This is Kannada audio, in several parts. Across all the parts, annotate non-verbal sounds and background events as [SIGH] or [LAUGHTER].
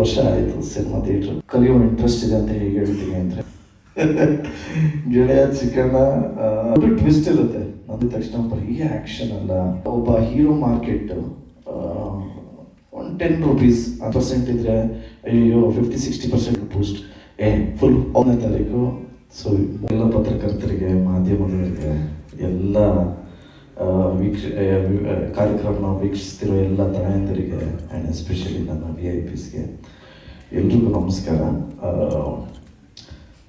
ವರ್ಷ ಆಯಿತು ಸಿನಿಮಾ ಥಿಯೇಟ್ರ್. ಕಲಿಯೋ ಇಂಟ್ರೆಸ್ಟ್ ಇದೆ ಅಂತ ಹೇಗೆ ಹೇಳ್ತೀನಿ ಅಂದರೆ? [LAUGHS] ಗೆಳೆಯ ಚಿಕ್ಕಣ್ಣ ಒಂದು ಟ್ವಿಸ್ಟ್ ಇರುತ್ತೆ. ಅಂದ ತಕ್ಷಣ ಬರೀ ಆ್ಯಕ್ಷನ್ ಅಲ್ಲ. ಒಬ್ಬ ಹೀರೋ ಮಾರ್ಕೆಟ್ ಒಂದು ಟೆನ್ ರುಪೀಸ್ ಆ ಪರ್ಸೆಂಟ್ ಇದ್ರೆ ಅಯ್ಯೋ ಫಿಫ್ಟಿ ಸಿಕ್ಸ್ಟಿ ಪರ್ಸೆಂಟ್ ಬೂಸ್ಟ್ ಏ ಫುಲ್ ಒಂದನೇ ತಾರೀಕು. ಸೊ ಎಲ್ಲ ಪತ್ರಕರ್ತರಿಗೆ ಮಾಧ್ಯಮದವರಿಗೆ ಎಲ್ಲ ವೀಕ್ಷ ಕಾರ್ಯಕ್ರಮನ ವೀಕ್ಷಿಸ್ತಿರೋ ಎಲ್ಲ ತಾಯಂದರಿಗೆ ಆ್ಯಂಡ್ ಎಸ್ಪೆಷಲಿ ನನ್ನ ವಿ ಐ ಪಿಸ್ಗೆ ಎಲ್ರಿಗೂ ನಮಸ್ಕಾರ.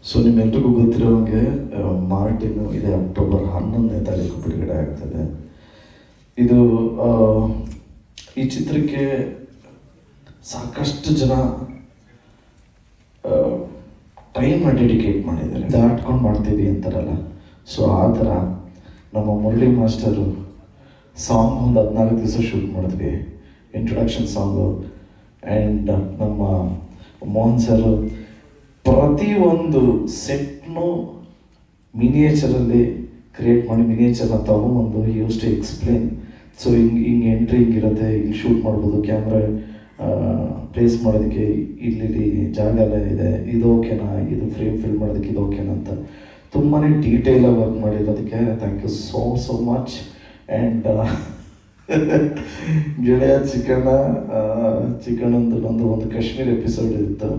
ಸೊ ನಿಮ್ಮೆಲ್ರಿಗೂ ಗೊತ್ತಿರೋ ಹಾಗೆ ಆ, ಮಾರ್ಟಿನು ಇದೆ ಅಕ್ಟೋಬರ್ ಹನ್ನೊಂದನೇ ತಾರೀಕು ಬಿಡುಗಡೆ ಆಗ್ತದೆ. ಇದು ಈ ಚಿತ್ರಕ್ಕೆ ಸಾಕಷ್ಟು ಜನ ಟೈಮ್ ಡೆಡಿಕೇಟ್ ಮಾಡಿದ್ದಾರೆ. ದಾಟ್ಕೊಂಡು ಮಾಡ್ತೀವಿ ಅಂತಾರಲ್ಲ. ಸೊ ಆ ಥರ ನಮ್ಮ ಮುರಳಿ ಮಾಸ್ಟರು ಸಾಂಗ್ ಒಂದು ಹದಿನಾಲ್ಕು ದಿವಸ ಶೂಟ್ ಮಾಡಿದ್ವಿ. ಇಂಟ್ರೊಡಕ್ಷನ್ ಸಾಂಗು ಆ್ಯಂಡ್ ನಮ್ಮ ಮೋಹನ್ ಸರ್ ಪ್ರತಿಯೊಂದು ಸೆಟ್ನು ಮಿನಿಯೇಚರಲ್ಲಿ ಕ್ರಿಯೇಟ್ ಮಾಡಿ ಮಿನಿಯೇಚರ್ನ ತಗೊಂಬಂದು ಯೂಸ್ ಟು ಎಕ್ಸ್ಪ್ಲೇನ್ ಸೊ ಹಿಂಗೆ ಹಿಂಗೆ ಎಂಟ್ರಿ ಹಿಂಗಿರುತ್ತೆ ಹಿಂಗೆ ಶೂಟ್ ಮಾಡ್ಬೋದು ಕ್ಯಾಮ್ರಾ ಪ್ಲೇಸ್ ಮಾಡೋದಕ್ಕೆ ಇಲ್ಲಿ ಇಲ್ಲಿ ಜಾಗ ಎಲ್ಲ ಇದೆ ಇದು ಓಕೆನಾ ಇದು ಫ್ರೇಮ್ ಫಿಲ್ ಮಾಡೋದಕ್ಕೆ ಇದು ಓಕೆನಾ ಅಂತ. ತುಂಬಾ ಡೀಟೇಲಾಗಿ work ಮಾಡಿರೋದಕ್ಕೆ thank you so so much and ಗೆಳೆಯ ಚಿಕಣ್ಣ ಚಿಕಣ್ಣಂದು ನಂದು ಒಂದು ಕಾಶ್ಮೀರ್ ಎಪಿಸೋಡ್ ಇತ್ತು.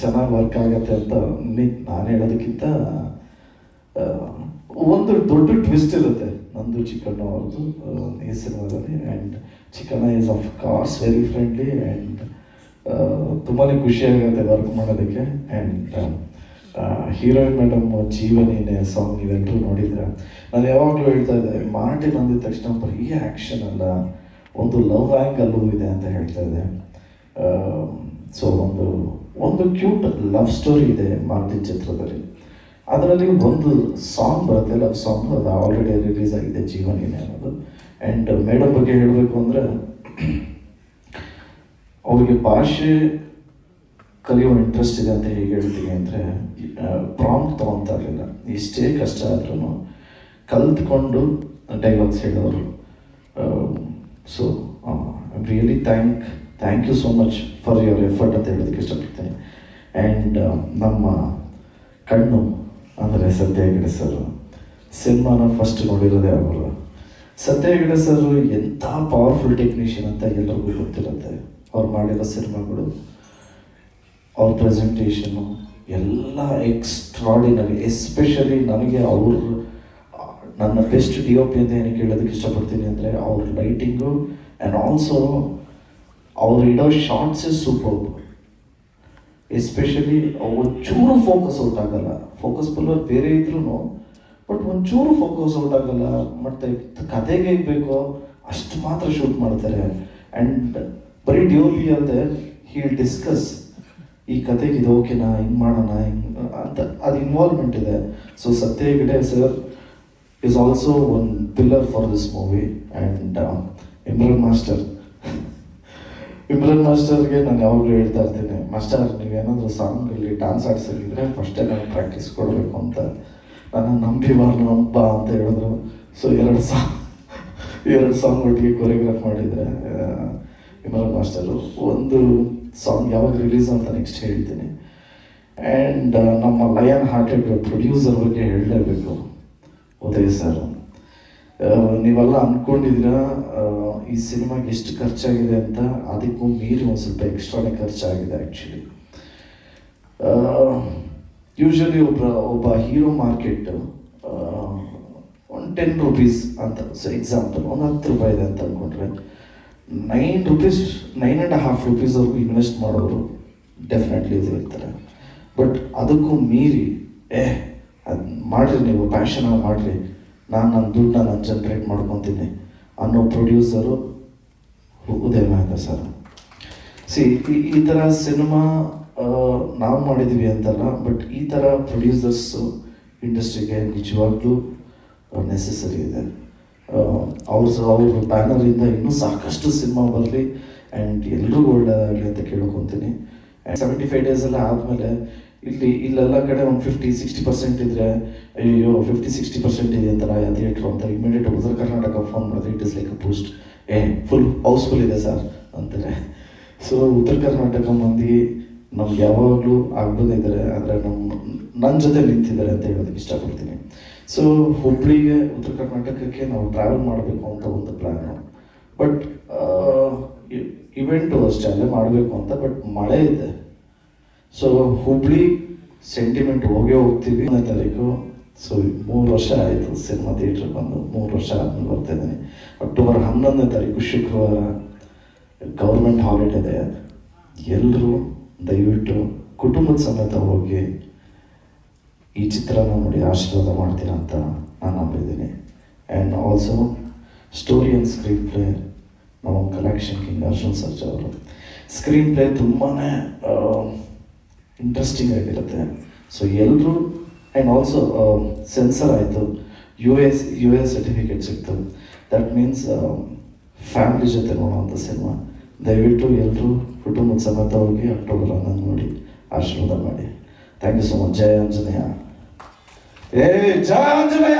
ಚೆನ್ನಾಗಿ ವರ್ಕ್ ಆಗತ್ತೆ ಅಂತ ನಾನು ಹೇಳೋದಕ್ಕಿಂತ ಒಂದು ದೊಡ್ಡ ಟ್ವಿಸ್ಟ್ ಇರುತ್ತೆ ನಂದು ಚಿಕಣ್ಣ ಅವ್ರದ್ದು ಈ ಸಿನಿಮಾದಲ್ಲಿ. And Chikanna is of course very friendly and ತುಂಬಾ ಖುಷಿಯಾಗುತ್ತೆ ವರ್ಕ್ ಮಾಡೋದಕ್ಕೆ. ಆ್ಯಂಡ್ ಹೀರೋಯಿನ್ ಮೇಡಮ್ ಜೀವನೇನೆ ಸಾಂಗ್ ನೀವೆಲ್ಲರೂ ನೋಡಿದ್ರೆ. ನಾನು ಯಾವಾಗಲೂ ಹೇಳ್ತಾ ಇದ್ದೆ, ಮಾರ್ಟಿನ್ ಅಂದಿದ ತಕ್ಷಣ ಬರೀ ಆ್ಯಕ್ಷನ್ ಅಲ್ಲ, ಒಂದು ಲವ್ ಆ್ಯಂಗಲ್ಲೂ ಇದೆ ಅಂತ ಹೇಳ್ತಾ ಇದೆ ಸೊ ಒಂದು ಒಂದು ಕ್ಯೂಟ್ ಲವ್ ಸ್ಟೋರಿ ಇದೆ ಮಾರ್ಟಿನ್ ಚಿತ್ರದಲ್ಲಿ. ಅದರಲ್ಲಿ ಒಂದು ಸಾಂಗ್ ಬರುತ್ತೆ ಲವ್ ಸಾಂಗ್ ಅದು ಆಲ್ರೆಡಿ ರಿಲೀಸ್ ಆಗಿದೆ ಜೀವನೇನೆ ಅನ್ನೋದು. ಆ್ಯಂಡ್ ಮೇಡಮ್ ಬಗ್ಗೆ ಹೇಳಬೇಕು ಅಂದರೆ, ಅವರಿಗೆ ಭಾಷೆ ಕಲಿಯೋ ಇಂಟ್ರೆಸ್ಟ್ ಇದೆ ಅಂತ ಹೇಗೆ ಹೇಳ್ತೀನಿ ಅಂದರೆ ಪ್ರಾಂಪ್ಟ್ ತೊಗೊತಾ ಇರಲಿಲ್ಲ ಎಷ್ಟೇ ಕಷ್ಟ ಆದ್ರೂ ಕಲ್ತ್ಕೊಂಡು ಡೈಲಾಗ್ಸ್ ಹೇಳೋರು so really thank thank you so much for your effort ಅಂತ ಹೇಳೋದಕ್ಕೆ ಇಷ್ಟಪಡ್ತೀನಿ. ಆ್ಯಂಡ್ ನಮ್ಮ ಕಣ್ಣು, ಅಂದರೆ ಸತ್ಯ ಹೆಗಡೆ ಸರ್, ಸಿನಿಮಾನ ಫಸ್ಟ್ ನೋಡಿರೋದೇ ಅವರು. ಸತ್ಯ ಹೆಗಡೆ ಸರ್ ಎಂಥ ಪವರ್ಫುಲ್ ಟೆಕ್ನಿಷಿಯನ್ ಅಂತ ಎಲ್ರಿಗೂ ಗೊತ್ತಿರುತ್ತೆ. ಅವ್ರು ಮಾಡಿರೋ ಸಿನಿಮಾಗಳು ಅವ್ರ ಪ್ರೆಸೆಂಟೇಷನು ಎಲ್ಲ ಎಕ್ಸ್ಟ್ರಾಡಿನರಿ ಎಸ್ಪೆಷಲಿ ನನಗೆ ಅವ್ರ, ನನ್ನ ಬೆಸ್ಟ್ ಡಿ ಒ ಪಿ ಅಂತ ಏನಕ್ಕೆ ಹೇಳೋದಕ್ಕೆ ಇಷ್ಟಪಡ್ತೀನಿ ಅಂದರೆ ಅವ್ರ ಲೈಟಿಂಗು ಆ್ಯಂಡ್ ಆಲ್ಸೋ ಅವ್ರು ಇಡೋ ಇಸ್ ಸೂಪರ್ ಎಸ್ಪೆಷಲಿ ಒಂಚೂರು ಫೋಕಸ್ ಔಟ್ ಆಗಲ್ಲ. ಫೋಕಸ್ ಬಲ್ಲ ಬೇರೆ ಇದ್ರೂ ಬಟ್ ಒಂಚೂರು ಫೋಕಸ್ ಔಟ್ ಆಗಲ್ಲ. ಮತ್ತು ಕತೆಗೆ ಹೇಗೆ ಅಷ್ಟು ಮಾತ್ರ ಶೂಟ್ ಮಾಡ್ತಾರೆ. ಆ್ಯಂಡ್ ಬರೀ ಡಿ ಒ ಪಿ ಅಲ್ಲದೆ ಹೀಲ್ ಡಿಸ್ಕಸ್ ಈ ಕತೆಗೆ ಇದು ಓಕೆನಾ ಹಿಂಗೆ ಮಾಡೋಣ, ಹಿಂಗೆ, ಅಂತ, ಅದು ಇನ್ವಾಲ್ವ್ಮೆಂಟ್ ಇದೆ. So Satya Hegde sir is also one pillar for this movie and Imran master Imran ಮಾಸ್ಟರ್ಗೆ ನಾನು ಯಾವಾಗಲೂ ಹೇಳ್ತಾ ಇರ್ತೀನಿ ಮಾಸ್ಟರ್ ನೀವೇನಾದರೂ ಸಾಂಗಲ್ಲಿ ಡ್ಯಾನ್ಸ್ ಆಡ್ಸೋದಿದ್ರೆ ಫಸ್ಟೇ ನಾನು ಪ್ರಾಕ್ಟೀಸ್ ಕೊಡಬೇಕು ಅಂತ. ನನ್ನ ನಂಬಿ ಬಾರ್ ಅಂತ ಹೇಳಿದ್ರು. ಸೊ ಎರಡು ಸಾಂಗ್ [LAUGHS] ಎರಡು ಸಾಂಗ್ ಒಟ್ಟಿಗೆ ಕೊರಿಯೋಗ್ರಾಫ್ ಮಾಡಿದರೆ ಇಮ್ರಾನ್ ಮಾಸ್ಟರು ಒಂದು ಸಾಂಗ್ ಯಾವಾಗ ರಿಲೀಸ್ ಅಂತ ನೆಕ್ಸ್ಟ್ ಹೇಳ್ತೀನಿ. ಆ್ಯಂಡ್ ನಮ್ಮ ಲಯನ್ ಹಾರ್ಟೆಡ್ ಪ್ರೊಡ್ಯೂಸರ್ ಬಗ್ಗೆ ಹೇಳಲೇಬೇಕು ಉದಯ್ ಸರ್ ನೀವೆಲ್ಲ ಅಂದ್ಕೊಂಡಿದ್ದೀರ ಆ, ಈ ಸಿನಿಮಾಗೆ ಎಷ್ಟು ಖರ್ಚಾಗಿದೆ ಅಂತ? ಅದಕ್ಕೂ ಮೀರಿ ಒಂದು ಸ್ವಲ್ಪ ಎಕ್ಸ್ಟ್ರಾನೇ ಖರ್ಚಾಗಿದೆ ಆ್ಯಕ್ಚುಲಿ ಯೂಶ್ವಲಿ ಒಬ್ಬ ಒಬ್ಬ ಹೀರೋ ಮಾರ್ಕೆಟ್ ಒಂದು ಟೆನ್ ರುಪೀಸ್ ಅಂತ ಸೊ ಎಕ್ಸಾಂಪಲ್ ಒಂದು ಹತ್ತು ರೂಪಾಯಿ ಇದೆ ಅಂತ ಅಂದ್ಕೊಂಡ್ರೆ nine rupees nine and half ರುಪೀಸ್ವರೆಗೂ invest ಮಾಡೋರು ಡೆಫಿನೆಟ್ಲಿ ಇದು ಇರ್ತಾರೆ. ಬಟ್ ಅದಕ್ಕೂ ಮೀರಿ, ಏ, ಅದು ಮಾಡಿರಿ ನೀವು ಪ್ಯಾಷನಾಗಿ ಮಾಡಿರಿ. ನಾನು ನನ್ನ ದುಡ್ಡನ್ನ ನಾನು ಜನ್ರೇಟ್ ಮಾಡ್ಕೊತೀನಿ ಅನ್ನೋ ಪ್ರೊಡ್ಯೂಸರು ಉದಯ ಮೆಹ್ತಾ ಸರ್. ಸಿ ಈ ಥರ ಸಿನಿಮಾ ನಾವು ಮಾಡಿದ್ವಿ ಅಂತಲ್ಲ ಬಟ್ ಈ ಥರ ಪ್ರೊಡ್ಯೂಸರ್ಸು ಇಂಡಸ್ಟ್ರಿಗೆ ನಿಜವಾಗ್ಲೂ ನೆಸೆಸರಿ ಇದೆ. ಅವ್ರ ಅವ್ರ ಬ್ಯಾನರಿಂದ ಇನ್ನೂ ಸಾಕಷ್ಟು ಸಿನಿಮಾ ಬರಲಿ ಆ್ಯಂಡ್ ಎಲ್ರಿಗೂ ಒಳ್ಳೆಯದಾಗಲಿ ಅಂತ ಕೇಳ್ಕೊತೀನಿ. ಸೆವೆಂಟಿ ಫೈವ್ ಡೇಸ್ ಎಲ್ಲ ಆದಮೇಲೆ ಇಲ್ಲಿ ಇಲ್ಲೆಲ್ಲ ಕಡೆ ಒಂದು ಫಿಫ್ಟಿ ಸಿಕ್ಸ್ಟಿ ಪರ್ಸೆಂಟ್ ಇದ್ದರೆ ಅಯ್ಯೋ ಫಿಫ್ಟಿ ಸಿಕ್ಸ್ಟಿ ಪರ್ಸೆಂಟ್ ಇದೆ ಅಂತಲ್ಲ ಥಿಯೇಟ್ರು ಅಂತ ಇಮಿಡಿಯೇಟ್ ಉತ್ತರ ಕರ್ನಾಟಕ ಫೋನ್ ಮಾಡಿದ್ರೆ it is like a post a full house full ಇದೆ ಸರ್ ಅಂತಾರೆ. ಸೊ ಉತ್ತರ ಕರ್ನಾಟಕ ಮಂದಿ ನಮ್ಗೆ ಯಾವಾಗಲೂ ಆಗ್ಬೋದಿದ್ದಾರೆ ಆದರೆ ನಮ್ಮ ನನ್ನ ಜೊತೆ ನಿಂತಿದ್ದಾರೆ ಅಂತ ಹೇಳೋದಕ್ಕೆ ಇಷ್ಟಪಡ್ತೀನಿ. ಸೊ ಹುಬ್ಳಿಗೆ ಉತ್ತರ ಕರ್ನಾಟಕಕ್ಕೆ ನಾವು ಟ್ರಾವೆಲ್ ಮಾಡಬೇಕು ಅಂತ ಒಂದು ಪ್ಲ್ಯಾನು ಬಟ್ ಇವೆಂಟು ಅಷ್ಟೇ ಅಲ್ಲೇ ಮಾಡಬೇಕು ಅಂತ ಬಟ್ ಮಳೆ ಇದೆ. ಸೊ ಹುಬ್ಳಿ ಸೆಂಟಿಮೆಂಟ್ ಹೋಗೇ ಹೋಗ್ತೀವಿ. ಒಂದನೇ ತಾರೀಕು ಸೊ ಮೂರು ವರ್ಷ ಆಯಿತು ಸಿನಿಮಾ ಥಿಯೇಟ್ರ್ ಬಂದು, ಮೂರು ವರ್ಷ ಆದ್ಮೇಲೆ ಬರ್ತಾ ಅಕ್ಟೋಬರ್ ಹನ್ನೊಂದನೇ ತಾರೀಕು ಶುಕ್ರವಾರ ಗೌರ್ಮೆಂಟ್ ಹಾಲಿಡೇ ಇದೆ. ಎಲ್ಲರೂ ದಯವಿಟ್ಟು ಕುಟುಂಬದ ಸಮೇತ ಹೋಗಿ ಈ ಚಿತ್ರನ ನೋಡಿ ಆಶೀರ್ವಾದ ಮಾಡ್ತೀರಾ ಅಂತ ನಾನು ನಂಬಿದ್ದೀನಿ. And also story and screenplay ನಮ್ಮ ಕಲೆಕ್ಷನ್ ಕಿಂಗ್ ಅರ್ಜುನ್ ಸರ್ಜ್ ಅವರು. ಸ್ಕ್ರೀನ್ ಪ್ಲೇ ತುಂಬಾ ಇಂಟ್ರೆಸ್ಟಿಂಗ್ ಆಗಿರುತ್ತೆ. ಸೊ ಎಲ್ಲರೂ ಆ್ಯಂಡ್ ಆಲ್ಸೋ ಸೆನ್ಸರ್ ಆಯಿತು. U S U S certificate ಸಿಕ್ತು. ದಟ್ ಮೀನ್ಸ್ ಫ್ಯಾಮಿಲಿ ಜೊತೆ ನೋಡೋವಂಥ ಸಿನಿಮಾ ದಯವಿಟ್ಟು ಎಲ್ಲರೂ ಕುಟುಂಬದ ಸಮೇತ ಹೋಗಿ ಅಕ್ಟೋಬರ್ ಹನ್ನೊಂದು ನೋಡಿ ಆಶೀರ್ವಾದ ಮಾಡಿ. ಥ್ಯಾಂಕ್ ಯು ಸೊ ಮಚ್ ಜಯ ಆಂಜನೇಯ. ಏ, ಜಯ ಆಂಜನೇಯ!